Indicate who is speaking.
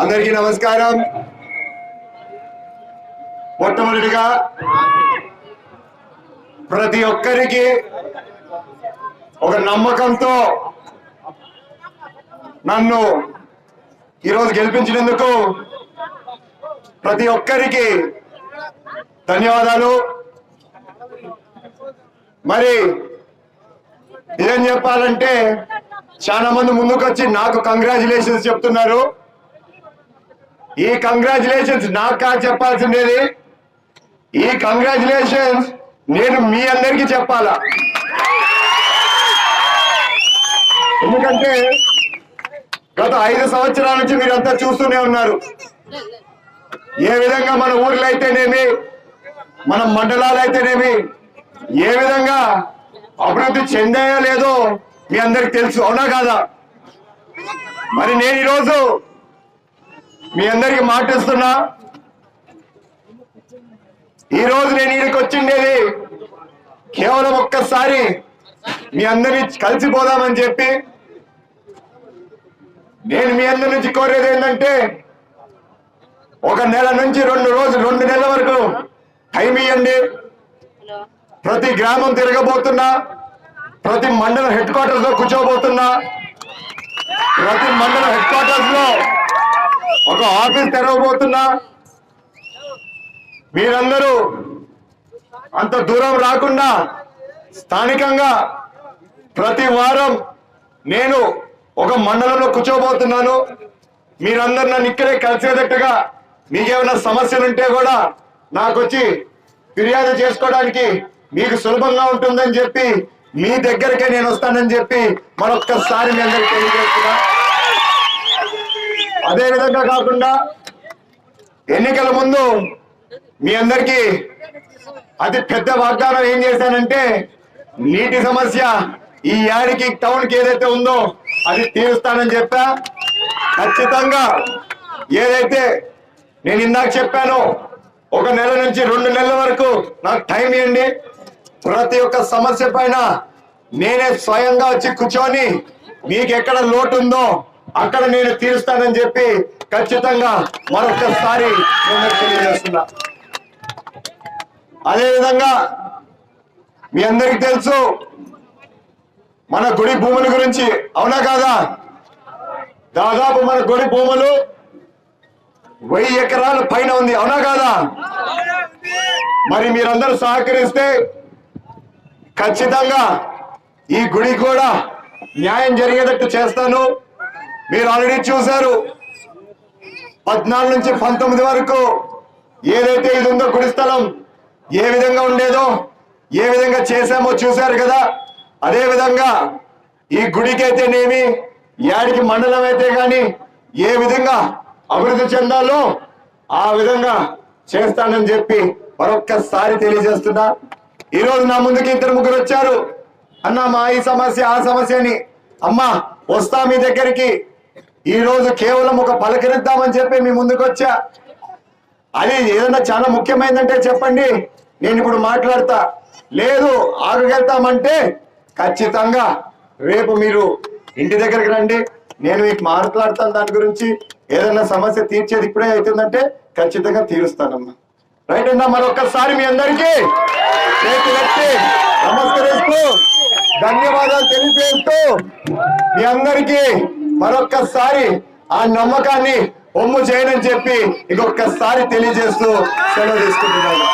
Speaker 1: అందరికీ నమస్కారం. మొట్టమొదటిగా ప్రతి ఒక్కరికి ఒక నమ్మకంతో నన్ను ఈరోజు గెలిపించినందుకు ప్రతి ఒక్కరికి ధన్యవాదాలు. మరి ఏం చెప్పాలంటే చాలా మంది ముందుకొచ్చి నాకు కంగ్రాచులేషన్స్ చెప్తున్నారు. ఈ కంగ్రాచులేషన్స్ నాకు కాదు చెప్పాల్సిందేది. ఈ కంగ్రాచులేషన్స్ నేను మీ అందరికీ చెప్పాలా? ఎందుకంటే గత ఐదు సంవత్సరాల నుంచి మీరంతా చూస్తూనే ఉన్నారు. ఏ విధంగా మన ఊర్లు అయితేనేమి మన మండలాలు అయితేనేమి ఏ విధంగా అభివృద్ధి చెందాయో లేదో మీ అందరికి తెలుసు అవునా కాదా? మరి నేను ఈరోజు మీ అందరికి మాటిస్తున్నా. ఈ రోజు నేను ఇక్కడికి వచ్చిండేది కేవలం ఒక్కసారి మీ అందరినీ కలిసిపోదామని చెప్పి నేను మీ అందరి నుంచి కోరేది ఏంటంటే ఒక నెల నుంచి రెండు రోజులు రెండు నెలల వరకు టైం ఇవ్వండి ప్రతి గ్రామం తిరగబోతున్నా ప్రతి మండలం హెడ్ క్వార్టర్స్లో కూర్చోబోతున్నా ప్రతి మండలం హెడ్ క్వార్టర్స్లో ఒక ఆఫీస్ తెరవబోతున్నా. మీరందరూ అంత దూరం రాకుండా స్థానికంగా ప్రతి వారం నేను ఒక మండలంలో కూర్చోబోతున్నాను. మీరందరు నన్ను ఇక్కడే కలిసేటట్టుగా మీకేమైనా సమస్యలుంటే కూడా నాకు వచ్చి ఫిర్యాదు చేసుకోవడానికి మీకు సులభంగా ఉంటుందని చెప్పి మీ దగ్గరికే నేను వస్తానని చెప్పి మరొక్కసారి మీ అందరికి తెలియజేస్తున్నా. అదే విధంగా కాకుండా ఎన్నికల ముందు మీ అందరికీ అతి పెద్ద వాగ్దానం ఏం చేశానంటే నీటి సమస్య ఈ యాడికి టౌన్కి ఏదైతే ఉందో అది తీరుస్తానని చెప్పా. ఖచ్చితంగా ఏదైతే నేను ఇందాక చెప్పానో ఒక నెల నుంచి రెండు నెలల వరకు నాకు టైం ఇవ్వండి. ప్రతి ఒక్క సమస్య పైన నేనే స్వయంగా వచ్చి కూర్చొని మీకు ఎక్కడ లోటు ఉందో అక్కడ నేను తీరుస్తానని చెప్పి ఖచ్చితంగా మరొకసారి తెలియజేస్తున్నా. అదేవిధంగా మీ అందరికి తెలుసు మన గుడి భూముల గురించి అవునా కాదా? దాదాపు మన గుడి భూములు వెయ్యి ఎకరాల పైన ఉంది అవునా కాదా? మరి మీరందరూ సహకరిస్తే ఖచ్చితంగా ఈ గుడి కూడా న్యాయం జరిగేటట్టు చేస్తాను. మీరు ఆల్రెడీ చూశారు. పద్నాలుగు నుంచి పంతొమ్మిది వరకు ఏదైతే ఇది ఉందో గుడి స్థలం ఏ విధంగా ఉండేదో ఏ విధంగా చేశామో చూశారు కదా. అదే విధంగా ఈ గుడికి అయితేనేమి యాడికి మండలం అయితే గాని ఏ విధంగా అభివృద్ధి చెందాలో ఆ విధంగా చేస్తానని చెప్పి మరొక్కసారి తెలియజేస్తున్నా. ఈరోజు నా ముందుకి ఇద్దరు ముగ్గురు వచ్చారు. అన్న మా ఈ సమస్య ఆ సమస్య అని అమ్మా వస్తా మీ దగ్గరికి. ఈరోజు కేవలం ఒక పలకరిద్దామని చెప్పి మీ ముందుకు వచ్చా? అది ఏదన్నా చాలా ముఖ్యమైందంటే చెప్పండి. నేను ఇప్పుడు మాట్లాడతా. లేదు ఆగగలుగుతామంటే ఖచ్చితంగా రేపు మీరు ఇంటి దగ్గరికి రండి. నేను మీకు మాట్లాడతాను దాని గురించి. ఏదైనా సమస్య తీర్చేది ఇప్పుడే అవుతుందంటే ఖచ్చితంగా తీరుస్తానమ్మా. రైట్ అన్నా మరొకసారి మీ అందరికీ నమస్కరిస్తూ ధన్యవాదాలు తెలియజేస్తూ మీ అందరికీ మరొక్కసారి ఆ నమ్మకాన్ని ఒమ్ము చేయనని చెప్పి ఇంకొకసారి తెలియజేస్తూ సెలవు తీసుకుంటున్నాను.